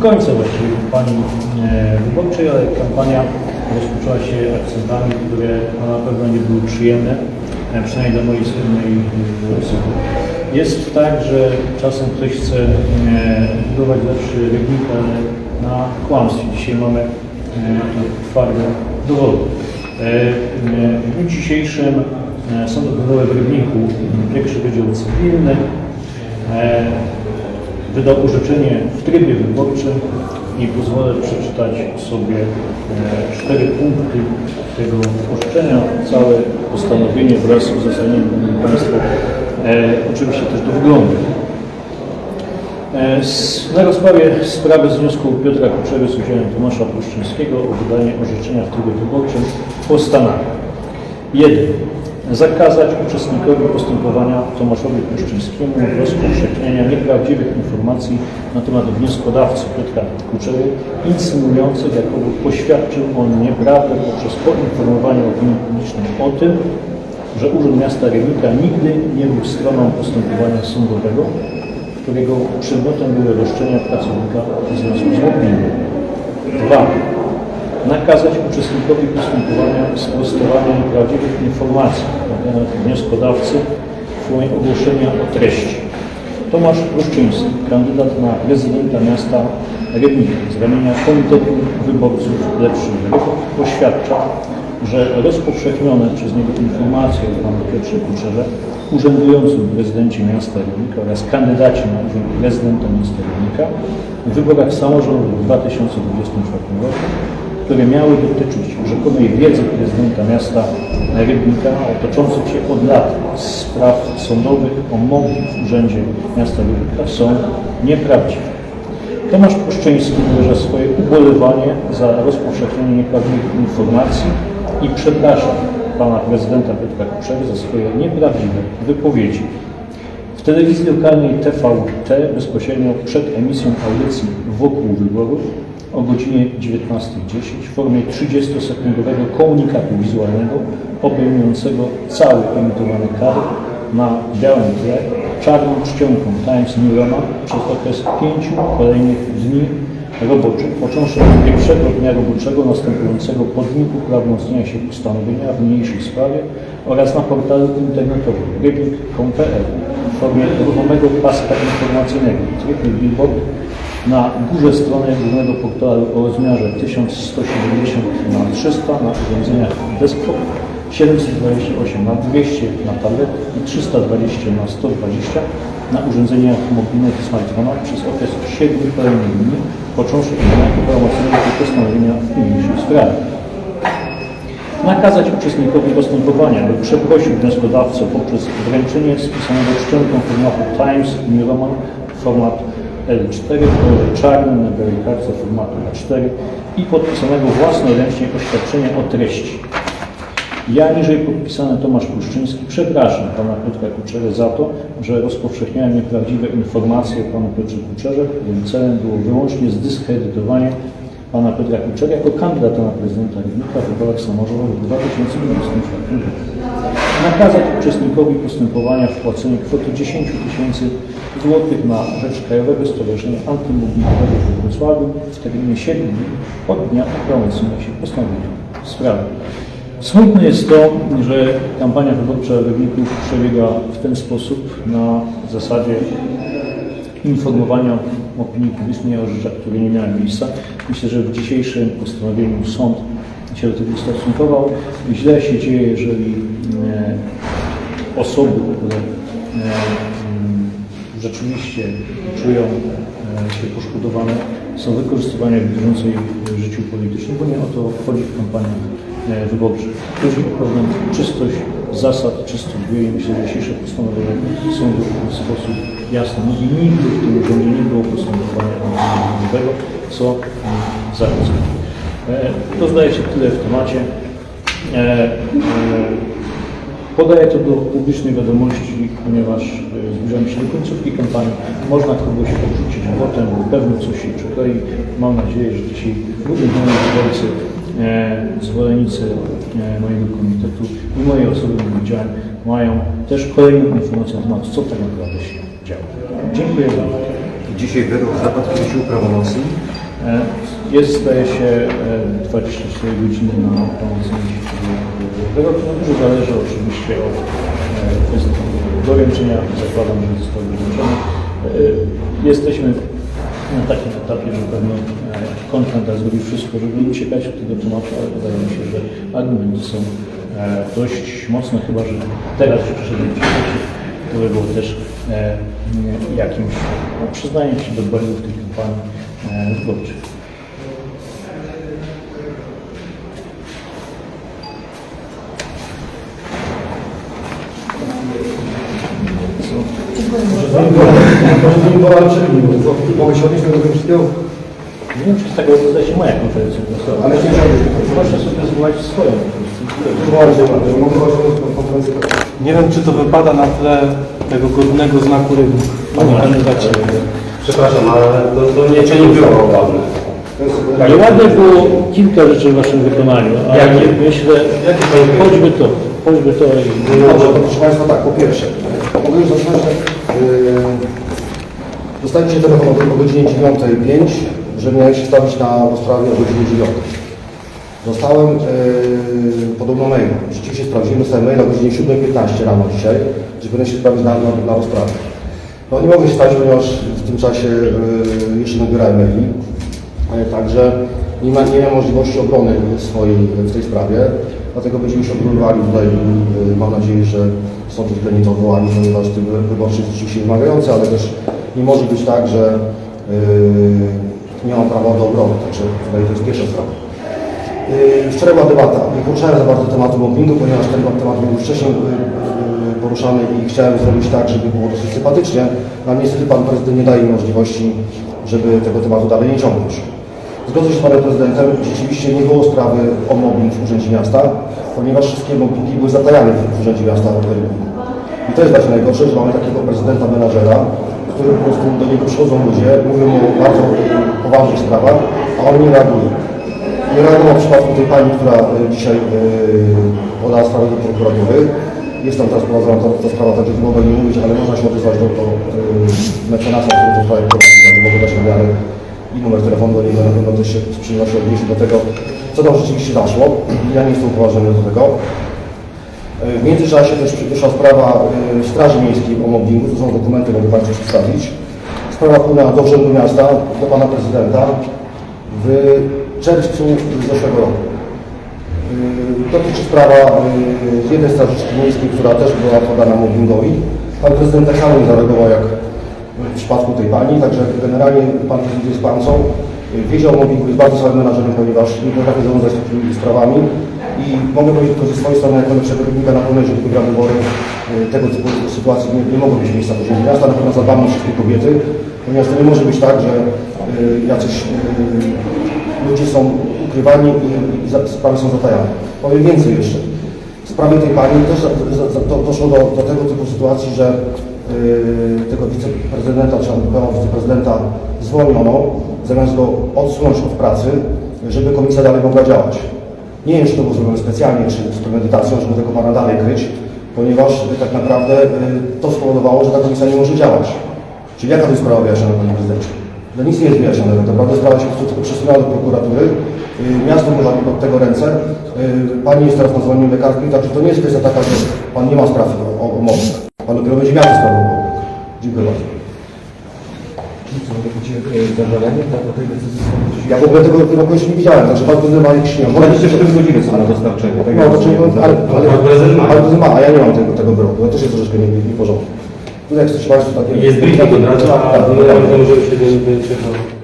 końca właściwie kampanii e, wyborczej, ale kampania rozpoczęła się akcentami, które no, na pewno nie były przyjemne, e, przynajmniej dla mojej skromnej e, osoby. Jest tak, że czasem ktoś chce budować lepszy rybnik, ale na kłamstwie. Dzisiaj mamy na to twarde dowody. W dniu dzisiejszym Sąd Okręgowy w Rybniku, pierwszy Wydział Cywilny, wydał orzeczenie w trybie wyborczym i pozwolę przeczytać sobie e, cztery punkty tego orzeczenia, całe postanowienie wraz z uzasadnieniem Państwu, e, oczywiście też do wyglądu. E, Na rozprawie sprawy z wniosku Piotra Kuczery z udziałem Tomasza Puszczyńskiego o wydanie orzeczenia w trybie wyborczym postanawia 1. Zakazać uczestnikowi postępowania Tomaszowi Puszczyńskiemu rozpowszechniania nieprawdziwych informacji na temat wnioskodawcy Piotra Kuczery, insynuujących, jakoby poświadczył on nieprawdę poprzez poinformowanie opinii publicznej o tym, że Urząd Miasta Rybnika nigdy nie był stroną postępowania sądowego, którego przedmiotem były roszczenia pracownika w związku z mobbingiem. 2 nakazać uczestnikowi postępowania sprostowania nieprawdziwych informacji na temat wnioskodawcy w formie ogłoszenia o treści. Tomasz Pruszczyński, kandydat na prezydenta miasta Rybnik z ramienia Komitetu Wyborców Lepszy Ruch poświadcza, że rozpowszechnione przez niego informacje o panu Piotrze Kuczerze, urzędującym prezydencie miasta Rybnika oraz kandydacie na urząd prezydenta miasta Rybnika w wyborach samorządu w 2024 roku które miały dotyczyć rzekomej wiedzy prezydenta miasta Rybnika o toczących się od lat spraw sądowych o mobbing w Urzędzie Miasta Rybnika są nieprawdziwe. Tomasz Puszczyński wyraża swoje ubolewanie za rozpowszechnianie nieprawdziwych informacji i przeprasza pana prezydenta Piotra Kuczery za swoje nieprawdziwe wypowiedzi. W telewizji lokalnej TVT bezpośrednio przed emisją audycji wokół wyborów o godzinie 19.10 w formie 30-sekundowego komunikatu wizualnego obejmującego cały emitowany kadr na białym tle czarną czcionką Times New Roman przez okres pięciu kolejnych dni roboczych, począwszy od pierwszego dnia roboczego następującego po dniu uprawomocnienia się postanowienia w niniejszej sprawie oraz na portalu internetowym rybnik.pl w formie ruchomego paska informacyjnego Triple Billboard na górze strony głównego portalu o rozmiarze 1170 na 300 na urządzeniach desktop, 728 na 200 na tablet i 320 na 120 na urządzeniach mobilnych i smartfonach przez okres 7 kolejnych dni, począwszy od uprawomocnienia się postanowienia w niniejszej sprawie nakazać uczestnikowi postępowania, by przeprosił wnioskodawcę poprzez wręczenie spisanego czcionką formatu Times New Roman format L4 w kolorze czarnym na białej kartce formatu A4 i podpisanego własnoręcznie oświadczenia o treści. Ja, niżej podpisany Tomasz Puszczyński, przepraszam pana Piotra Kuczerę za to, że rozpowszechniałem nieprawdziwe informacje o panu Piotrze Kuczerze, którym celem było wyłącznie zdyskredytowanie pana Piotra Kuczera jako kandydata na prezydenta Rybnika w wyborach samorządowych w 2024 roku. Nakazać uczestnikowi postępowania wpłacenie kwoty 10 tysięcy złotych na rzecz Krajowego Stowarzyszenia Antymobbingowego we Wrocławiu w terminie 7 dni od dnia uprawomocnienia się postanowienia w sprawie. Smutne jest to, że kampania wyborcza w Rybniku przebiega w ten sposób na zasadzie informowania opinii publicznej o rzeczach, które nie miały miejsca. Myślę, że w dzisiejszym postanowieniu sąd się do tego ustosunkował. Źle się dzieje, jeżeli e, osoby, które e, mm, rzeczywiście czują e, się poszkodowane, są wykorzystywane w bieżącej życiu politycznym, bo nie o to chodzi w kampanii wyborczych. Chodzi o pewną czystość zasad, czystość gry i myślę, że dzisiejsze postanowienie sądu w ten sposób mówi, nigdy w tym urzędzie nie było postępowania antymobbingowego, co mm, zakazano. E, To zdaje się tyle w temacie. E, e, Podaję to do publicznej wiadomości, ponieważ e, zbliżamy się do końcówki kampanii. Można kogoś odrzucić potem, pewno coś się przyklei. Mam nadzieję, że dzisiaj również moi wyborcy, e, zwolennicy e, mojego komitetu i mojej osoby, jak widziałem, mają też kolejną informację na temat, co tak naprawdę się działo. Dziękuję bardzo. Dzisiaj wyrok zapadł w. E, Jest, zdaje się, e, 24 godziny na pełnomocnienie wyroku. No, dużo zależy oczywiście od e, kwestii doręczenia. Zakładam, że został doręczony. E, Jesteśmy na takim etapie, że pewno e, kontrahenta zrobi wszystko, żeby uciekać od tego tematu, ale wydaje mi się, że argumenty są e, dość mocne, chyba że teraz już przyszedłem przyszłości, które było też e, jakimś no, przyznaniem się do błędów tej kampanii e, wyborczej. Nie było walczyli, bo mogę się odnieść do tego wszystkiego, Nie wiem, czy z tego zdaje się moja konferencja prasowa. ale nie chciałbym. Proszę sobie zwołać swoją. Nie wiem, czy to wypada na tle tego godnego znaku rynku, panie kandydacie. Przepraszam, ale to, to nie, nie było ładne. Ale ładne było kilka rzeczy w Waszym wykonaniu, ale Jakie? myślę, choćby to, choćby to i... Dobrze, to proszę Państwa tak, po pierwsze, mogę już zacząć, że yy, się telefon o godzinie 9.05, że miałem się stawić na rozprawie o godzinie 9. Dostałem yy, podobno mail, rzeczywiście sprawdziłem, dostałem mail o godzinie 7.15 rano dzisiaj, że będę się sprawić na, na, na rozprawę. No nie mogę się stać, ponieważ w tym czasie yy, jeszcze nabierałem maili, E, Także nie ma, nie możliwości obrony swojej w tej sprawie, dlatego będziemy się odwoływali tutaj i y, mam nadzieję, że sąd uwzględni to odwołanie, ponieważ tym wyborczy rzeczywiście wymagający, ale też nie może być tak, że yy, nie mam prawa do obrony, także tutaj to jest pierwsza sprawa. Yy, Wczoraj była debata. Nie poruszałem za bardzo tematu mobbingu, ponieważ ten temat był wcześniej yy, yy, poruszany i chciałem zrobić tak, żeby było dosyć sympatycznie, ale niestety Pan Prezydent nie daje mi możliwości, żeby tego tematu dalej nie ciągnąć. Zgodzę się z Panem Prezydentem, rzeczywiście nie było sprawy o mobbing w Urzędzie Miasta, ponieważ wszystkie mobbingi były zatajane w Urzędzie Miasta w. I to jest właśnie najgorsze, że mamy takiego prezydenta menadżera, który po prostu do niego przychodzą ludzie, mówią mu o bardzo poważnych sprawach, a on nie reaguje. Nie reagował w przypadku tej pani, która e, dzisiaj e, podała sprawę do prokuratury. Jest tam teraz prowadzona ta, ta sprawa, także tu mogę nie mówić, ale można się odezwać do, do e, mecenasa, który to sprawie prowadzi, mogę dać miarę i numer telefonu do niego, na pewno też się z przyjemnością odniesie do tego, co tam rzeczywiście zaszło. Ja nie jestem upoważniony do tego. E, W międzyczasie też wyszła sprawa e, Straży Miejskiej o mobbingu, to są dokumenty, mogę Państwu przedstawić. Sprawa wpłynęła do Urzędu Miasta, do Pana Prezydenta w czerwcu zeszłego roku. Yy, Dotyczy sprawa yy, jednej strażyczki miejskiej, która też była poddana mobbingowi. Pan prezydent tak samo nie zareagował jak w przypadku tej pani, także generalnie pan prezydent jest pancą. Wiedział o mobbingu, jest bardzo słabym menadżerem, ponieważ nie potrafi zarządzać takimi sprawami. I mogę powiedzieć tylko ze swojej strony, jako lepszego rybnika na pewno, jeżeli wygra wybory, yy, tego typu sytuacji nie, nie mogą mieć miejsca w urzędzie miasta. Na pewno zadbamy o wszystkie kobiety, ponieważ to nie może być tak, że yy, jacyś yy, ludzie są ukrywani i, sprawy są zatajane. Powiem więcej jeszcze. W sprawie tej pani też doszło do, do tego typu sytuacji, że tego wiceprezydenta, czy byłego wiceprezydenta zwolniono, zamiast go odsunąć od pracy, żeby komisja dalej mogła działać. Nie czy to zrobione specjalnie, czy z premedytacją, żeby tego pana dalej kryć, ponieważ tak naprawdę y, to spowodowało, że ta komisja nie może działać. Czyli jaka to jest sprawa wyjaśniona, panie prezydencie? No nic nie jest wyjaśnione, tak naprawdę sprawa się przesunęła do prokuratury. Y, Miasto może od tego ręce. Pani jest teraz na zwolnieniu także to nie jest kwestia taka, że Pan nie ma spraw o, o mobbing. Pan dopiero będzie miał sprawę o mobbing. Dziękuję bardzo. Ja w ogóle tego wyroku jeszcze nie widziałem, także Pan prezydent ma jakiś, nie wiem, może 24 godziny są na dostarczenie. Tak no, to czyli, ale, ale, ale ma, a ja nie mam tego, tego wyroku. To też jest troszeczkę nie, nie w porządku. Tutaj chcecie Państwo takie... Jest briefing od razu, a Tak, tak, tak.